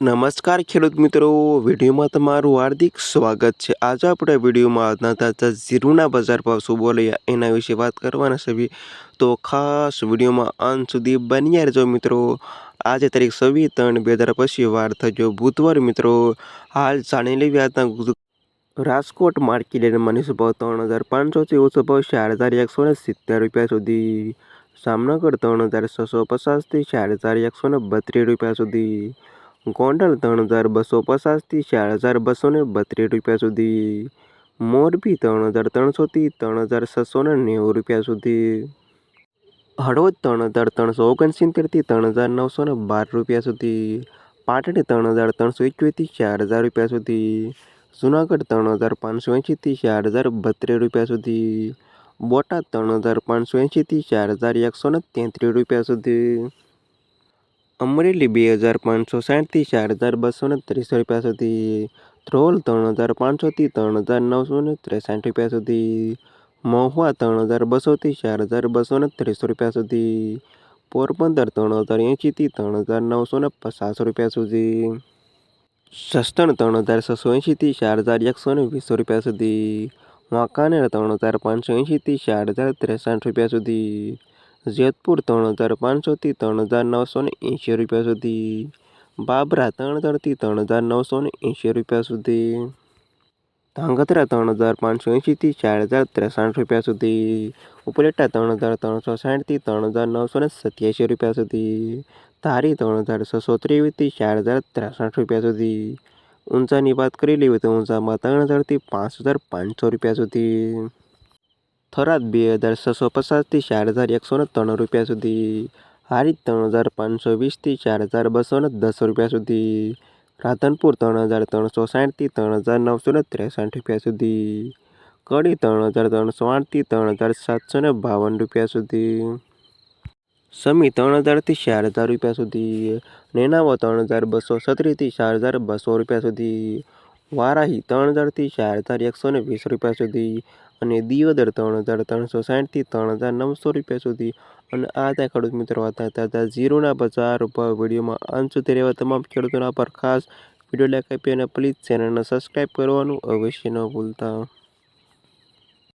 નમસ્કાર ખેડૂત મિત્રો, વિડીયોમાં તમારું હાર્દિક સ્વાગત છે. આજે આપણે વિડીયોમાં આજના તાજા ઝીરુના બજાર ભાવ શું બોલ્યા, એના વિશે વાત કરવાના છે તો ખાસ વિડીયોમાં અંત સુધી બન્યા રહેજો મિત્રો. આજે તારીખ છવ્વીસ ત્રણ બે હજાર પછી વાર થયો બુધવાર મિત્રો. હાલ જાણી લેવી આજના રાજકોટ માર્કેટ મનીષ ભાવ ત્રણ હજાર પાંચસોથી ઓછો ભાવ ચાર હજાર એકસો ને સિત્તેર રૂપિયા સુધી. જામનગર ત્રણ હજાર છસો પચાસથી ચાર હજાર એકસો ને બત્રીસ રૂપિયા સુધી. ગોંડલ ત્રણ હજાર બસો પચાસથી ચાર હજાર બસો ને બત્રીસ રૂપિયા સુધી. મોરબી ત્રણ હજાર ત્રણસોથી ત્રણ હજાર છસો ને નેવું રૂપિયા સુધી. હળવદ ત્રણ હજાર ત્રણસો ઓગણસિત્તેરથી ત્રણ હજાર નવસો ને બાર રૂપિયા સુધી. પાટણ ત્રણ હજાર ત્રણસો એકવીસથી ચાર હજાર રૂપિયા સુધી. જુનાગઢ ત્રણ હજાર પાંચસો એંશીથી ચાર હજાર બત્રીસ રૂપિયા સુધી. બોટાદ ત્રણ હજાર પાંચસો એંશીથી ચાર હજાર એકસો ને તેત્રીસ રૂપિયા સુધી. અમરેલી બે હજાર પાંચસો સાઠથી ચાર હજાર બસો ને ત્રીસ રૂપિયા સુધી, ધ્રોલ ત્રણ હજાર પાંચસોથી ત્રણ હજાર નવસો ને ત્રેસાઠ રૂપિયા સુધી, મહુવા ત્રણ હજાર બસોથી ચાર હજાર બસો ને ત્રીસ રૂપિયા સુધી, પોરબંદર ત્રણ હજાર એંશીથી ત્રણ હજાર નવસો ને પચાસ રૂપિયા સુધી સસ્તણ ત્રણ હજાર છસો એંશીથી ચાર હજાર એકસો ને વીસ રૂપિયા સુધી, વાંકાનેર ત્રણ હજાર પાંચસો એંશીથી ચાર હજાર ત્રેસાઠ રૂપિયા સુધી જેતપુર ત્રણ હજાર પાંચસોથી ત્રણ હજાર નવસો ને એંશી રૂપિયા સુધી. બાબરા ત્રણ હજારથી ત્રણ હજાર નવસો ને એંશી રૂપિયા સુધી. ધાંગધ્રા ત્રણ હજાર પાંચસો એંશીથી ચાર હજાર ત્રેસાઠ રૂપિયા સુધી. ઉપલેટા ત્રણ હજાર ત્રણસો સાઠથી ત્રણ હજાર નવસો ને સત્યાસી રૂપિયા સુધી. ધારી ત્રણ હજાર છસો ત્રેવીસથી ચાર હજાર ત્રેસઠ રૂપિયા સુધી. ઊંઝાની વાત કરી લેવી તો ઊંઝામાં ત્રણ હજારથી પાંચ હજાર પાંચસો રૂપિયા સુધી. થરાદ બે હજાર છસો પચાસથી ચાર હજાર એકસો ને ત્રણ રૂપિયા સુધી. હારી ત્રણ હજાર પાંચસો વીસથી ચાર હજાર બસો ને દસ રૂપિયા સુધી. રાધનપુર ત્રણ હજાર ત્રણસો સાઠથી ત્રણ હજાર નવસો ને ત્રેસઠ રૂપિયા સુધી. કડી ત્રણ હજાર ત્રણસો આઠથી ત્રણ હજાર સાતસો ને બાવન રૂપિયા સુધી. સમી ત્રણ હજારથી ચાર હજાર રૂપિયા સુધી. નેનાવો ત્રણ હજાર બસો છત્રીસથી ચાર હજાર બસો રૂપિયા સુધી. વારાહી ત્રણ હજારથી ચાર હજાર એકસો ને વીસ રૂપિયા સુધી. અને દિયોદર ત્રણ હજાર ત્રણસો સાઠથી ત્રણ હજાર નવસો રૂપિયા સુધી. અને આ ત્યાં ખેડૂત મિત્રો હતા ત્યાં ઝીરોના બજાર ઉપર વિડીયોમાં અંત સુધી રહેવા તમામ ખેડૂતોના પર ખાસ વીડિયો લાઈક આપી અને પ્લીઝ ચેનલને સબસ્ક્રાઈબ કરવાનું અવશ્ય ન ભૂલતા.